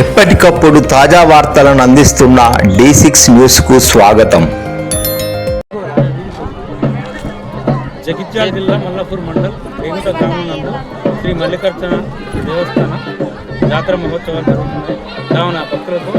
ఎప్పటికప్పుడు తాజా వార్తలను అందిస్తున్న డి సిక్స్ న్యూస్కు స్వాగతం. జగిత్యాల జిల్లా మల్లాపూర్ మండల్ రేగుట గ్రామం నందు శ్రీ మల్లికార్జున దేవస్థాన జాతర మహోత్సవాలు జరుగుతున్నాయి. కావున భక్తులకు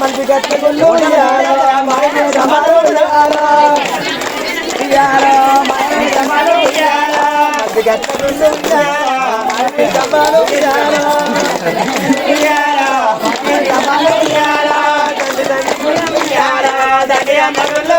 మంచి గట్లగుళ్ళు దండి అమ్మగుళ్ళు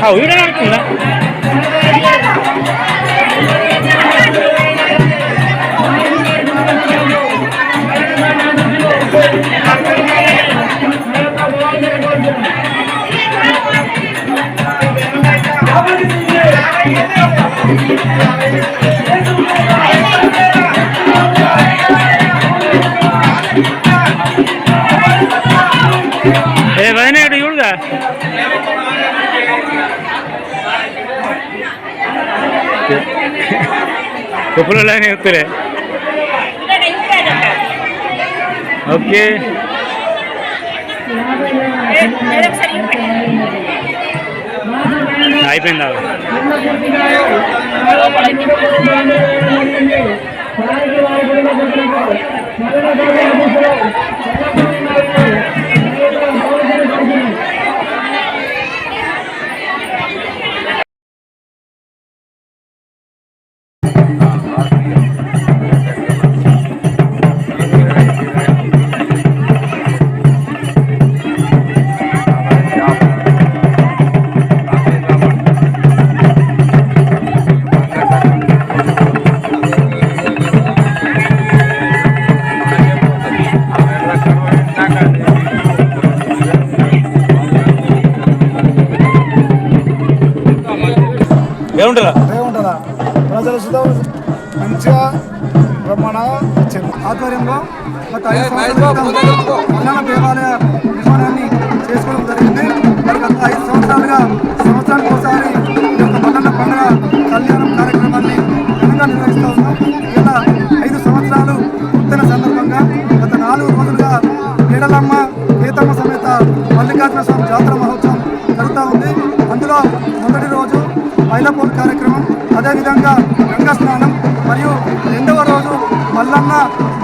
好，又在那里等了。చెప్పులలో చెప్తారే ఓకే అయిపోయిందా ఏముంటుందా ఏముంటుందా ప్రజల సుధా మంచిగా బ్రహ్మాండంగా వచ్చింది ఆధ్వర్యంలో గత ఐదు సంవత్సరాల దేవాలయ నిర్మాణాన్ని చేసుకోవడం జరిగింది. గత ఐదు సంవత్సరాలుగా సంవత్సరానికి ఒకసారి యొక్క మల్లన్న పండుగ కళ్యాణం కార్యక్రమాన్ని ఘనంగా నిర్వహిస్తూ ఉన్నాం. ఇలా ఐదు సంవత్సరాలు పుట్టిన సందర్భంగా గత నాలుగు రోజులుగా నీడలమ్మ గీతమ్మ సమేత మల్లికార్జున స్వామి జాతర మహోత్సవం జరుగుతూ ఉంది. అందులో మొదటి రోజు మైలపూర్ కార్యక్రమం అదేవిధంగా గంగా స్నానం మరియు రెండవ రోజు మల్లన్న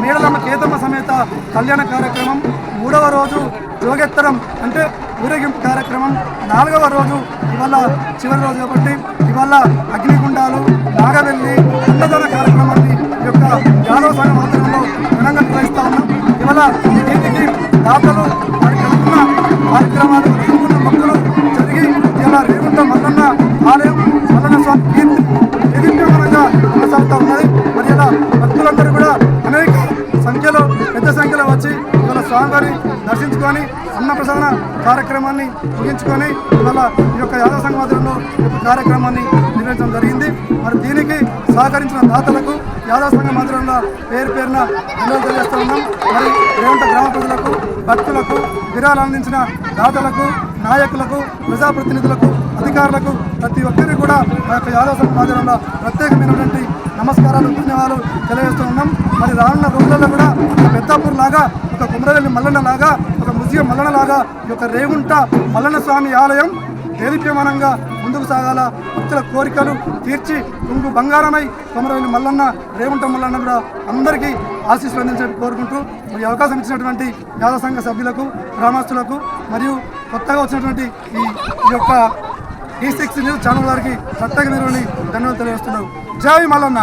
మేడలమ్మ కేతమ్మ సమేత కళ్యాణ కార్యక్రమం మూడవ రోజు జోగెత్తరం అంటే ఊరేగింపు కార్యక్రమం నాలుగవ రోజు ఇవాళ చివరి రోజు కాబట్టి ఇవాళ అగ్నిగుండాలు నాగవెల్లి అన్నదాన కార్యక్రమాన్ని యొక్క యాదవ సంఘం ఆధ్వర్యంలో ఘనంగా నిర్వహిస్తా ఉన్నాం. ఇవాళ దీనికి దాతలు వారికి కార్యక్రమాలు జరిగి రేవంత మల్లన్న ఆలయం మల్లన్న స్వామి నిరుద్యోగంగా కొనసాగుతూ ఉన్నది. మరి ఇలా భక్తులందరూ కూడా అనేక సంఖ్యలో పెద్ద సంఖ్యలో వచ్చి ఇవాళ స్వామివారి దర్శించుకొని అన్నప్రసాదన కార్యక్రమాన్ని ముగించుకొని ఇవాళ ఈ యొక్క యాదవ సంఘం కార్యక్రమాన్ని నిర్వహించడం జరిగింది. మరి దీనికి సహకరించిన దాతలకు యాదవ సంఘ మందిరంలో పేరు పేరున ధన్యవాదాలు తెలియజేస్తూ ఉన్నాం. మరి రేవంత గ్రామ ప్రజలకు భక్తులకు విరాలు అందించిన దాతలకు నాయకులకు ప్రజాప్రతినిధులకు అధికారులకు ప్రతి ఒక్కరికి కూడా మా యొక్క యాదవ సంఘం ఆధ్వర్యంలో ప్రత్యేకమైనటువంటి నమస్కారాలు ధన్యవాదాలు తెలియజేస్తూ ఉన్నాం మరి రానున్న రోజులలో కూడా ఒక పెద్దాపూర్ లాగా ఒక కుమరవెల్లి మల్లన్న లాగా ఒక ముజియం మల్లన్న లాగా ఈ యొక్క రేగుంట మల్లన్న స్వామి ఆలయం దేదీప్యమానంగా ముందుకు సాగాల భక్తుల కోరికలు తీర్చి కుంగు బంగారమై కొమరవెల్లి మల్లన్న రేవుంట మల్లన్న కూడా అందరికీ ఆశీస్సులు అందించాలని కోరుకుంటూ మరి ఈ అవకాశం ఇచ్చినటువంటి యాదవ సంఘ సభ్యులకు గ్రామస్తులకు మరియు కొత్తగా వచ్చినటువంటి ఈ ఈ యొక్క ఈ సిక్స్ న్యూస్ ఛానల్ వారికి ప్రత్యేక నిర్వహణ ధన్యవాదాలు తెలియజేస్తున్నావు జై మల్లన్న!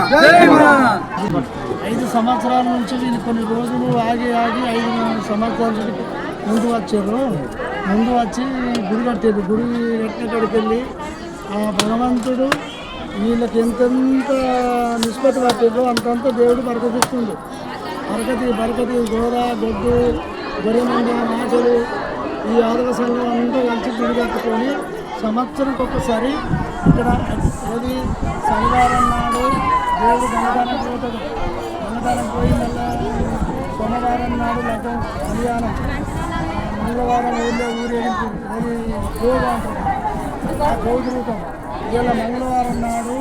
ఐదు సంవత్సరాల నుంచి కొన్ని రోజులు ఆగి ఆగి ఐదు సంవత్సరాల నుంచి ముందు వచ్చారు. ముందు వచ్చి గుడి కట్టేది గుడి కట్టినక్కడికి వెళ్ళి ఆ భగవంతుడు వీళ్ళకి ఎంతెంత నిష్పత్తి పట్టిందో అంతంత దేవుడు బరకతిస్తుండు బరకతి బరకతి గోర గొడ్డు గొర్రెమండ మాటలు ఈ ఆదవ సంఘం అంతా కలిసి గుడి కట్టుకొని సంవత్సరంకి ఒక్కసారి ఇక్కడ ఏది శనివారం నాడు దేవుడు గణదానం పోతాడు. అన్నదానం పోయి మళ్ళీ సోమవారం నాడు లగ్గం కళ్యాణం మంగళవారం ఊళ్ళో ఊరేగింపు అది గోగా అంటారు ఆ తిరుగుతాం ఇవాళ మంగళవారం నాడు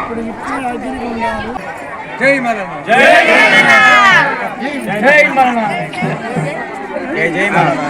ఇప్పుడు ఇప్పుడే అగ్గిరి ఉన్నారు. జై మల్లన్న. జై జై మల్లన్న. జై జై మల్లన్న.